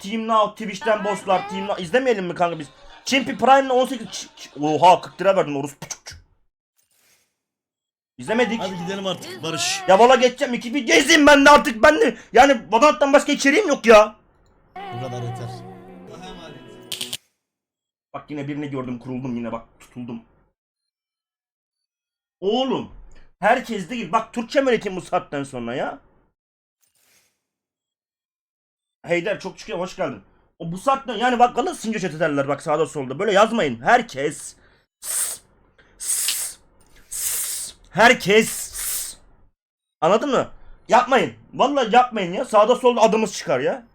Team Now Twitch'ten bosslar Team Now izlemeyelim mi kanka biz? Çimpi Prime'la 18 Ç- ç- Oha 40 lira verdin orospu çocuk. İzlemedik. Hadi gidelim artık Barış. Ya valla geçeceğim iki bir gezeyim ben de artık ben de. Yani Valorant'tan başka içeriğim yok ya. Bu kadar yeter. Bak yine birini gördüm kuruldum yine bak tutuldum. Oğlum. Herkes değil. Bak Türkçe öğretim bu saatten sonra ya. Heyder çok çıkıyor hoş geldin. O bu saatten yani bak kalın since chat ederler bak sağda solda. Böyle yazmayın. Herkes. Herkes. Anladın mı? Yapmayın. Vallahi yapmayın ya. Sağda solda adımız çıkar ya.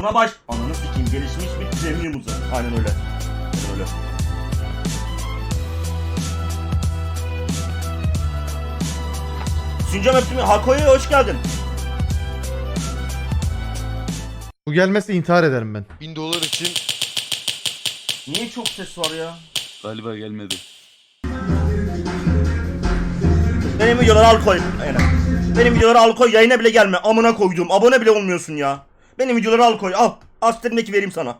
Buna baş... Ananı sikeyim gelişmiş bir premium uzun. Aynen öyle. Aynen öyle. Süncem öptüm. Hako'ya hoş geldin. Bu gelmezse intihar ederim ben. 1000 dolar için Niye çok ses var ya? Galiba gelmedi. Benim videoları al koy. Aynen. Benim videoları al koy yayına bile gelme. Amına koyduğum. Abone bile olmuyorsun ya. Benim videoları al koy. Al. Astrimdeki vereyim sana.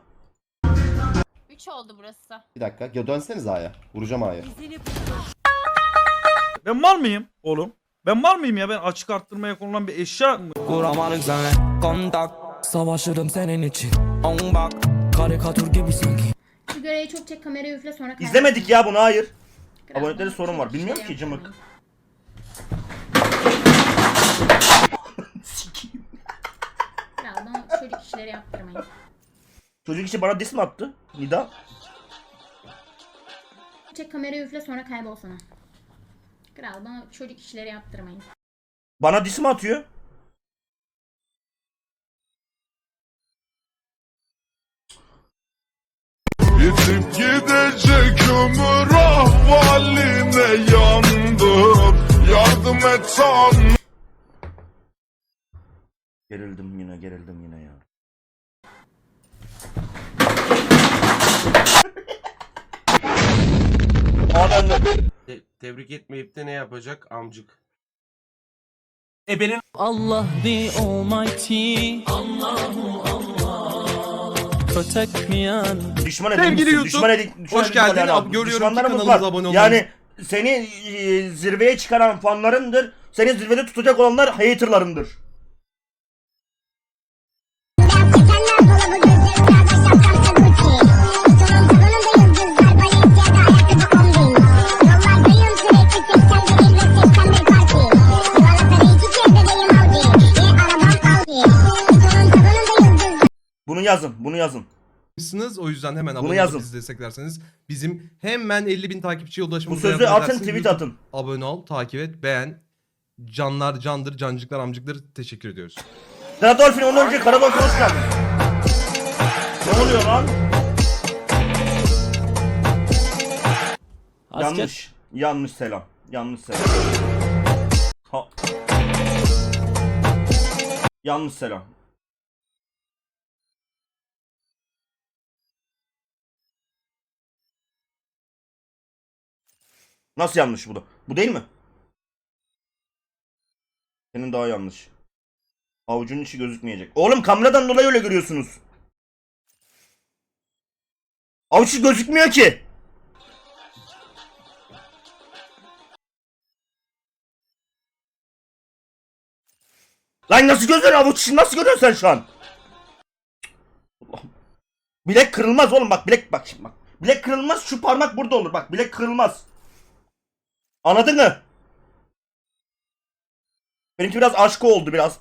3 oldu burası. Bir dakika. Ya dönseniz A'ya. Vuracağım A'ya. Ben mal mıyım oğlum? Ben mal mıyım ya? Ben açık arttırmaya konulan bir eşya mı? Kuramadık senle kontak Savaşırım senin için On bak karikatür gibi sanki Sigarayı çok çek kamerayı üfle sonra kaybol. İzlemedik ya bunu hayır. Abonelerde sorun var. Bilmiyorum işleri ki cımık. Birazdan çocuk işleri yaptırmayın. Çocuk işi bana dis mi attı? Nida. Çek kamerayı üfle sonra kaybol sana. Kral bana çocuk işleri yaptırmayın. Bana dis mi atıyor? Yitip gidecek ömür ahvaline yandım Yardım et Tanrım Gerildim yine gerildim yine ya. Ananı. Te- tebrik etmeyip de ne yapacak amcık? Allah the almighty Allahu Allah Protect me and Düşman Sevgili edilmişsin. YouTube, Düşman düşman hoş geldin. yani. Abi, görüyorum ki Düşmanlarımız kanalımıza abone olmayı- Yani seni e, zirveye çıkaran fanlarındır. Seni zirvede tutacak olanlar haterlarındır. Bunu yazın, bunu yazın. O yüzden hemen abone Bunu olup yazın. bizi desteklerseniz bizim hemen 50 bin takipçiye Bu ulaşmamıza sözü yardım atın, edersiniz. tweet atın. Abone ol, takip et, beğen. Canlar candır, cancıklar amcıklar teşekkür ediyoruz. Karadolfin ondan önce Karadolfin hoş geldin. Ne oluyor lan? Yanlış. Yanlış selam. Yanlış selam. Ha. Yanlış selam. Nasıl yanlış bu da? Bu değil mi? Senin daha yanlış. Avucunun içi gözükmeyecek. Oğlum kameradan dolayı öyle görüyorsunuz. Avuç gözükmüyor ki. Lan nasıl gözüküyor avuç içi nasıl görüyorsun sen şu an? Bilek kırılmaz oğlum bak bilek bak şimdi bak. Bilek kırılmaz şu parmak burada olur bak bilek kırılmaz. Anladın mı? Benimki biraz aşkı oldu biraz.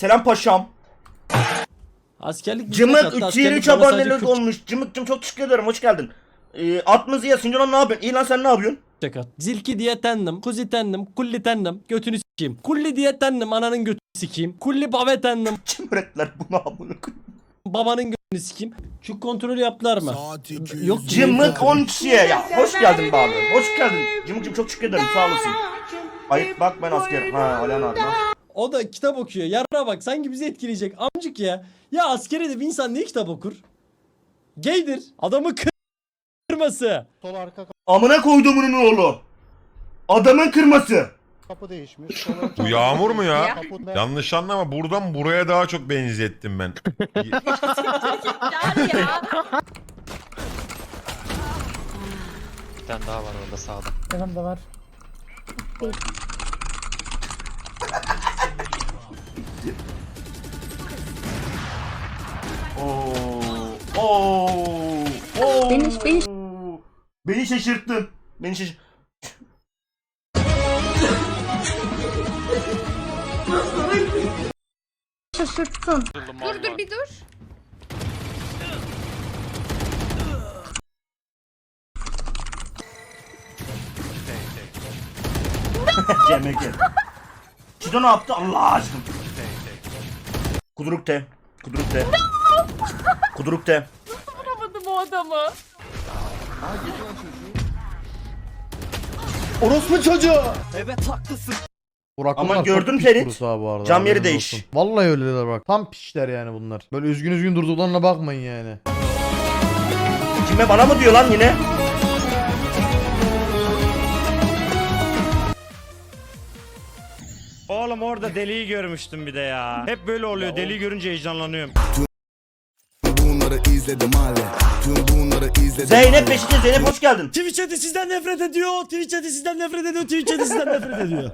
Selam paşam. Askerlik Cımık 323 abonelik olmuş. Cımıkcım çok teşekkür ederim. Hoş geldin. Ee, atmızı ya Sincan ne yapıyorsun? İyi lan sen ne yapıyorsun? Zilki diye tendim, kuzi tendim, kulli tendim, götünü sikeyim. Kulli diye tendim, ananın götünü sikeyim. Kulli bave tendim, Kim öğrettiler bunu amına koyayım? Babanın götünü sikeyim. Şu kontrolü yaptılar mı? Saat 200. Yok Cımık 10 kişiye ya. Hoş geldin abi. Hoş geldin. Cımıkcım çok teşekkür ederim. Sağ olasın. Ayıp bak ben asker. Ha Alihan abi. ha. O da kitap okuyor. Yarına bak sanki bizi etkileyecek. Amcık ya. Ya askere de bir insan niye kitap okur? Gaydir. Adamı kır- kırması. Sol arka Amına koyduğumun oğlu. Adamın kırması. Kapı değişmiş. Ön Bu yağmur mu ya? kapı Yanlış anlama buradan buraya daha çok benzettim ben. Bir tane daha var orada sağda. Yanımda var. Oo. Oo. Oo. Beni- beni- Beni şaşırttın. Beni şaşırt. Şaşırttın. Dur dur bir dur. CMK. Çido ne yaptı Allah aşkına? Kuduruk te. Kuduruk te. Kuduruk te. Vuramadım o adamı. Orospu çocuğu. Bu rakamlar Aman çok gördün pis Ferit. bu arada. Cam yeri değiş. olsun. Vallahi öyleler bak. Tam pişler yani bunlar. Böyle üzgün üzgün durduklarına bakmayın yani. Kime bana mı diyor lan yine? Oğlum orada deliği görmüştüm bir de ya. Hep böyle oluyor. Deliği görünce heyecanlanıyorum. Zeynep Beşiktaş Zeynep hoş geldin. Twitch chat'i sizden nefret ediyor. Twitch chat'i sizden nefret ediyor. Twitch chat'i sizden nefret ediyor.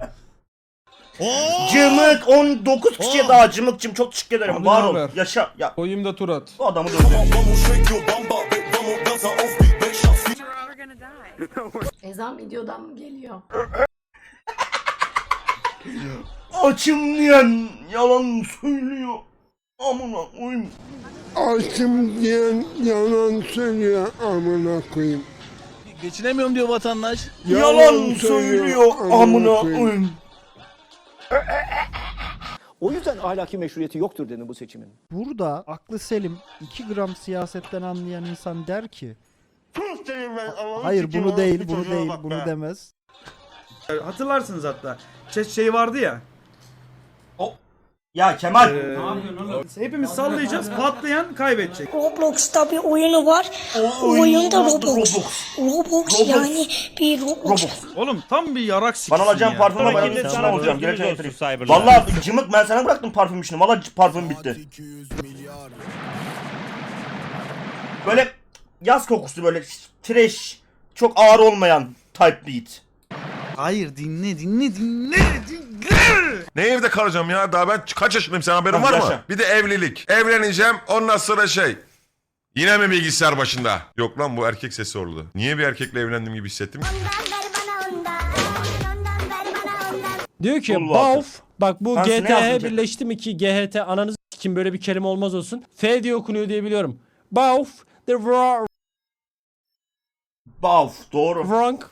Cımık 19 kişiye daha cımıkçım çok teşekkür ederim. Abi Var ne ol. haber? Yaşa. Ya Koyayım da tur at. bu adamı dövdüm. Ezan videodan mı geliyor? Açım diyen yalan söylüyor. Amına koyayım. Açım diyen yalan söylüyor amına koyayım. Geçinemiyorum diyor vatandaş. Yalan söylüyor amına koyayım. O yüzden ahlaki meşruiyeti yoktur dedim bu seçimin. Burada aklı selim 2 gram siyasetten anlayan insan der ki Hayır bunu değil bunu değil bunu demez. Hatırlarsınız hatta. Şey, şey vardı ya. Ya Kemal. Ee, hepimiz sallayacağız. Patlayan kaybedecek. Roblox'ta bir oyunu var. O oyun da Roblox. Roblox. Roblox yani bir Roblox. Roblox. Oğlum tam bir yarak siksin Bana alacağım ya. parfüm ama ben sana Geleceğim olsun getireyim. Vallahi cımık ben sana bıraktım parfüm işini. Vallahi parfüm bitti. Böyle yaz kokusu böyle trash çok ağır olmayan type beat. Hayır dinle dinle dinle. Ne evde kalacağım ya? Daha ben kaç yaşındayım sen haberin Ha, var mı? yaşa. Bir de evlilik. Evleneceğim ondan sonra şey. Yine mi bilgisayar başında? Yok lan bu erkek sesi oldu. Niye bir erkekle evlendim gibi hissettim? Diyor ki Full Bauf bak bu Tansu ne GTH birleşti mi ki GHT ananız kim böyle bir kelime olmaz olsun. F diye okunuyor diye biliyorum. Bauf the wrong Baf doğru. wrong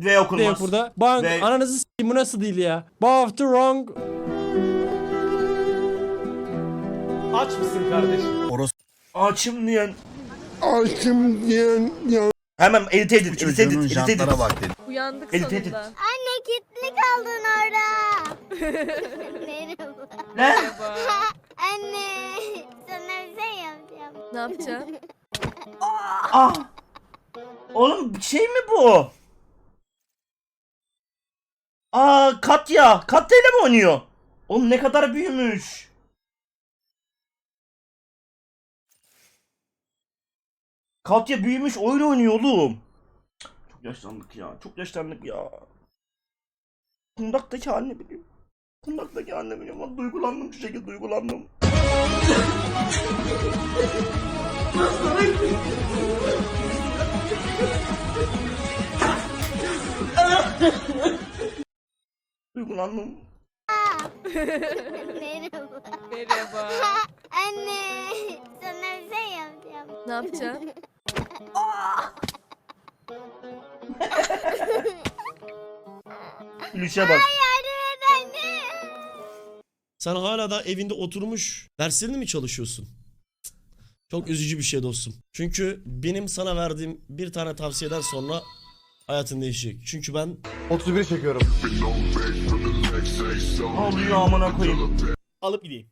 ve yok okunmaz. burada. Bang Ve- ananızı s**eyim bu nasıl değil ya? Bauf the wrong Aç mısın kardeşim? Açım diyen. Açım diyen yalan. Hemen edit edit edit edit edit edit. Uyandık Edit edit. Anne kilitli kaldın orada. Merhaba. Ne? Anne sana bir şey yapacağım. Ne yapacaksın? Ah. Oğlum şey mi bu? Aa Katya. Katya ile mi oynuyor? Oğlum ne kadar büyümüş. Katya büyümüş oyun oynuyor oğlum. Çok yaşlandık ya. Çok yaşlandık ya. Kundaktaki halini biliyorum. Kundaktaki halini biliyorum. ama Duygulandım şu şekilde duygulandım. Duygulandım. Merhaba. Merhaba. Anne sana bir şey yapacağım. Ne yapacaksın? Gülüşe bak. Yardım et anne. Sen hala da evinde oturmuş derslerini mi çalışıyorsun? Çok üzücü bir şey dostum. Çünkü benim sana verdiğim bir tane tavsiyeden sonra hayatın değişecek. Çünkü ben 31 çekiyorum. Oluyor amına koyayım. alıp gideyim.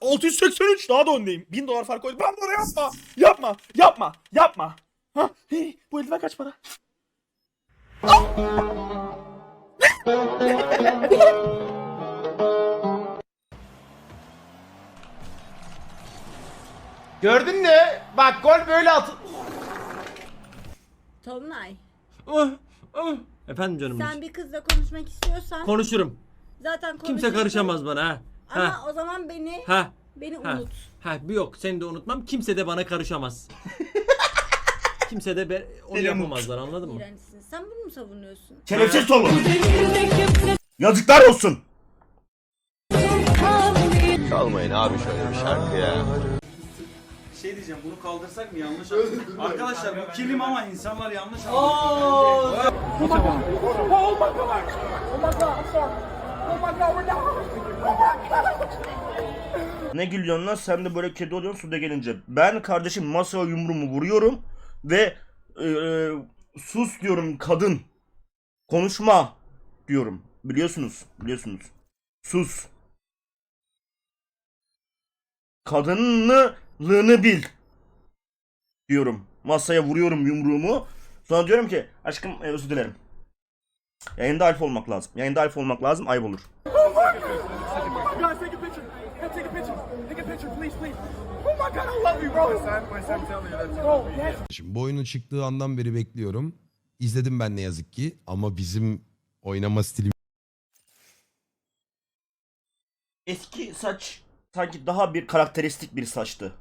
683 daha da öndeyim. 1000 dolar fark koydum. Ben bunu yapma. Yapma. Yapma. Yapma. Ha, hey, bu eldiven kaç para? Gördün mü? Bak gol böyle at. Tolunay Efendim canım. sen bir kızla konuşmak istiyorsan Konuşurum. zaten Kimse karışamaz bana ha. Ama Ha. o zaman beni Ha. beni Ha. unut. Ha bir yok seni de unutmam. Kimse de bana karışamaz. Kimse de be, onu Seni yapamazlar anladın mı? İğrençsin. Sen bunu mu savunuyorsun? Şerefsiz solu. Yazıklar olsun. Şey diyeceğim bunu kaldırsak mı yanlış Arkadaşlar bu kilim ama insanlar yanlış anlıyor. Ne gülüyorsun lan sen de böyle kedi oluyorsun suda gelince. Ben kardeşim masaya yumruğumu vuruyorum ve e, e, sus diyorum kadın. Konuşma diyorum. Biliyorsunuz. Biliyorsunuz. Sus. Kadınlığını bil. Diyorum. Masaya vuruyorum yumruğumu. Sonra diyorum ki aşkım e, özür dilerim. Yayında alfa olmak lazım. Yayında alfa olmak lazım ayıp olur. Şimdi bu oyunun çıktığı andan beri bekliyorum. İzledim ben ne yazık ki ama bizim oynama stilimiz Eski saç sanki daha bir karakteristik bir saçtı.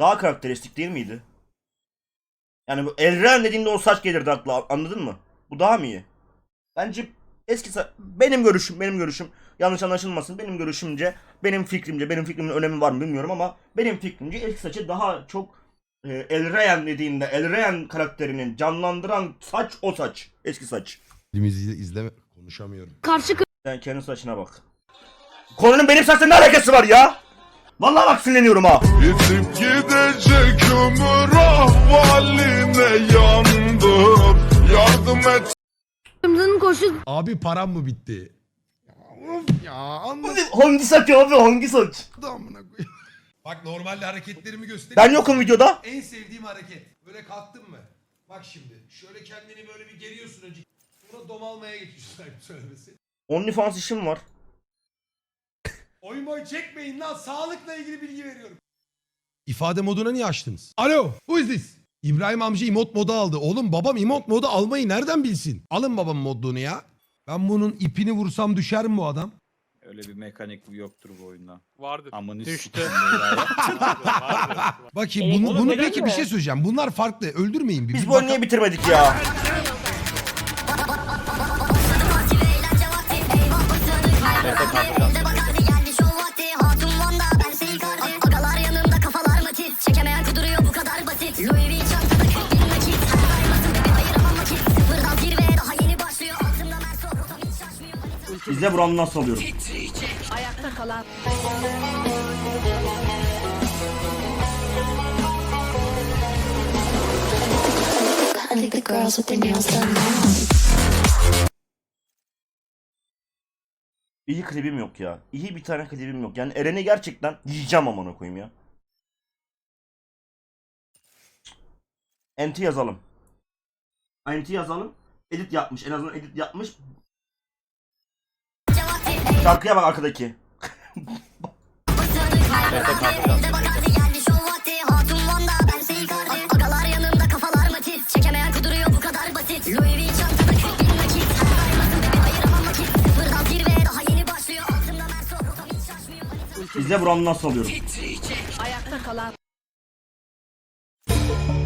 Daha karakteristik değil miydi? Yani bu Elren dediğinde o saç gelirdi akla anladın mı? Bu daha mı iyi? Bence eski saç... Benim görüşüm, benim görüşüm. Yanlış anlaşılmasın. Benim görüşümce, benim fikrimce, benim fikrimin önemi var mı bilmiyorum ama benim fikrimce eski saçı daha çok e, Elren dediğinde Elren karakterinin canlandıran saç o saç. Eski saç. izle, izleme konuşamıyorum. Karşı Sen kendi saçına bak. Konunun benim saçla ne alakası var ya? Vallahi bak sinirleniyorum ha. Yitip gidecek ömür ahvaline yandım. Yardım et. kırmızının koşu Abi param mı bitti? Ya, of ya anladım Hangi saç abi hangi saç? amına koyayım. Bak normalde hareketlerimi göstereyim. Ben yokum videoda. En sevdiğim hareket. Böyle kalktın mı? Bak şimdi. Şöyle kendini böyle bir geriyorsun önce. Sonra dom almaya geçiyorsun ayıp söylemesi. OnlyFans işim var. Oyun boy çekmeyin lan. Sağlıkla ilgili bilgi veriyorum. İfade moduna niye açtınız? Alo. Who is this? İbrahim amca emot modu aldı. Oğlum babam emot modu almayı nereden bilsin? Alın babam modluğunu ya. Ben bunun ipini vursam düşer mi bu adam? Öyle bir mekanik yoktur bu oyunda. Vardır. Amanı Düştü. Bakayım bunu, bunu peki bir şey söyleyeceğim. Bunlar farklı. Öldürmeyin. Bir, Biz bir bu oyunu niye bitirmedik ya? İzle buranı nasıl alıyorum. ayakta kalan İyi klibim yok ya. İyi bir tane klibim yok. Yani Eren'i gerçekten yiyeceğim amına koyayım ya. NT yazalım. NT yazalım. Edit yapmış. En azından edit yapmış. Şarkıya bak arkadaki. İzle buranı nasıl alıyorum. ayakta kalan